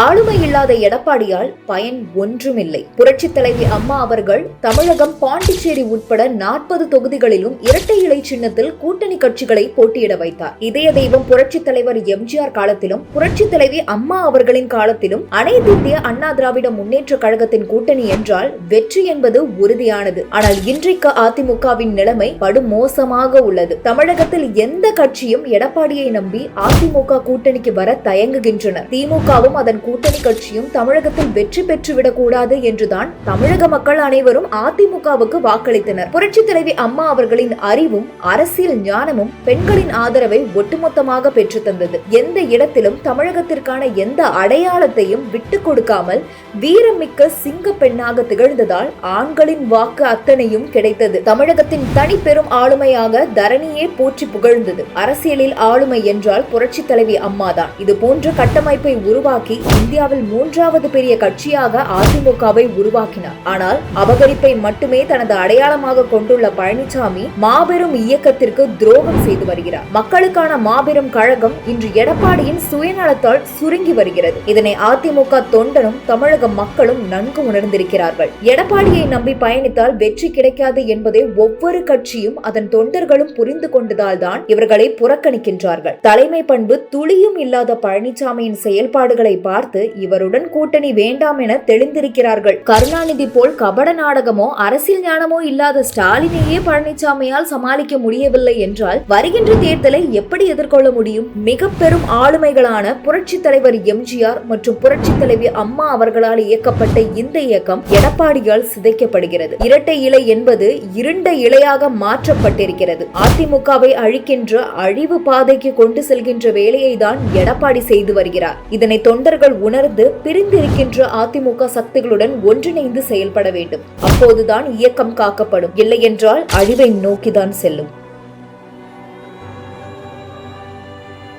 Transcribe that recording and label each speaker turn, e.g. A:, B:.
A: ஆளுமை இல்லாத எடப்பாடியால் பயன் ஒன்றுமில்லை. புரட்சித் தலைவி அம்மா அவர்கள் தமிழகம் பாண்டிச்சேரி உட்பட நாற்பது தொகுதிகளிலும் இரட்டை இலை சின்னத்தில் கூட்டணி கட்சிகளை போட்டியிட வைத்தார். இதய தெய்வம் புரட்சி தலைவர் எம்ஜிஆர் காலத்திலும் புரட்சித் தலைவி அம்மா அவர்களின் காலத்திலும் அனைத்து இந்திய அண்ணா திராவிட முன்னேற்ற கழகத்தின் கூட்டணி என்றால் வெற்றி என்பது உறுதியானது. ஆனால் இன்றைக்கு அதிமுகவின் நிலைமை படுமோசமாக உள்ளது. தமிழகத்தில் எந்த கட்சியும் எடப்பாடியை நம்பி அதிமுக கூட்டணிக்கு வர தயங்குகின்றனர். திமுகவும் அதன் கூட்டணி கட்சியும் தமிழகத்தில் வெற்றி பெற்று விடக்கூடாது என்றுதான் தமிழக மக்கள் அனைவரும் அதிமுகவுக்கு வாக்களித்தனர். புரட்சி தலைவி அம்மா அவர்களின் அறிவும் அரசியல் ஞானமும் பெண்களின் ஆதரவை ஒட்டுமொத்தமாக பெற்று தந்தது. எந்த இடத்திலும் தமிழகத்திற்கான எந்த அடையாளத்தையும் விட்டு கொடுக்காமல் வீரமிக்க சிங்க பெண்ணாக திகழ்ந்ததால் ஆண்களின் வாக்கு அத்தனையும் கிடைத்தது. தமிழகத்தின் தனி பெரும் ஆளுமையாக தரணியே போற்றி புகழ்ந்தது. அரசியலில் ஆளுமை என்றால் புரட்சி தலைவி அம்மாதான். இது போன்ற கட்டமைப்பை உருவாக்கி இந்தியாவில் மூன்றாவது பெரிய கட்சியாக அதிமுகவை உருவாக்கினார். ஆனால் அபகரிப்பை மட்டுமே தனது அடையாளமாக கொண்டுள்ள பழனிசாமி மாபெரும் இயக்கத்திற்கு துரோகம் செய்து வருகிறார். மக்களுக்கான மாபெரும் கழகம் இன்று எடப்பாடியின் சுயநலத்தால் சுருங்கி வருகிறது. இதனை அதிமுக தொண்டனும் தமிழக மக்களும் நன்கு உணர்ந்திருக்கிறார்கள். எடப்பாடியை நம்பி பயணித்தால் வெற்றி கிடைக்காது என்பதை ஒவ்வொரு கட்சியும் அதன் தொண்டர்களும் புரிந்து கொண்டதால் தான் இவர்களை புறக்கணிக்கின்றார்கள். தலைமை பண்பு துளியும் இல்லாத பழனிசாமியின் செயல்பாடுகளை பார்த்து இவருடன் கூட்டணி வேண்டாம் என தெளிந்திருக்கிறார்கள். கருணாநிதி போல் கபட நாடகமோ அரசியல் ஞானமோ இல்லாத ஸ்டாலினையே பழனிசாமியால் சமாளிக்க முடியவில்லை என்றால் வருகின்ற தேர்தலை எப்படி எதிர்கொள்ள முடியும்? மிக பெரும் ஆளுமைகளான புரட்சி தலைவர் எம்ஜிஆர் மற்றும் புரட்சி தலைவி அம்மா அவர்களால் இயக்கப்பட்ட இந்த இயக்கம் எடப்பாடியால் சிதைக்கப்படுகிறது. இரட்டை இலை என்பது இருண்ட இலையாக மாற்றப்பட்டிருக்கிறது. அதிமுகவை அழிக்கின்ற அழிவு பாதைக்கு கொண்டு செல்கின்ற வேலையை தான் எடப்பாடி செய்து வருகிறார். இதனை தொண்டர்கள் உணர்ந்து பிரிந்திருக்கின்ற அதிமுக சக்திகளுடன் ஒன்றிணைந்து செயல்பட வேண்டும். அப்போதுதான் இயக்கம் காக்கப்படும். இல்லையென்றால் அழிவை நோக்கிதான் செல்லும்.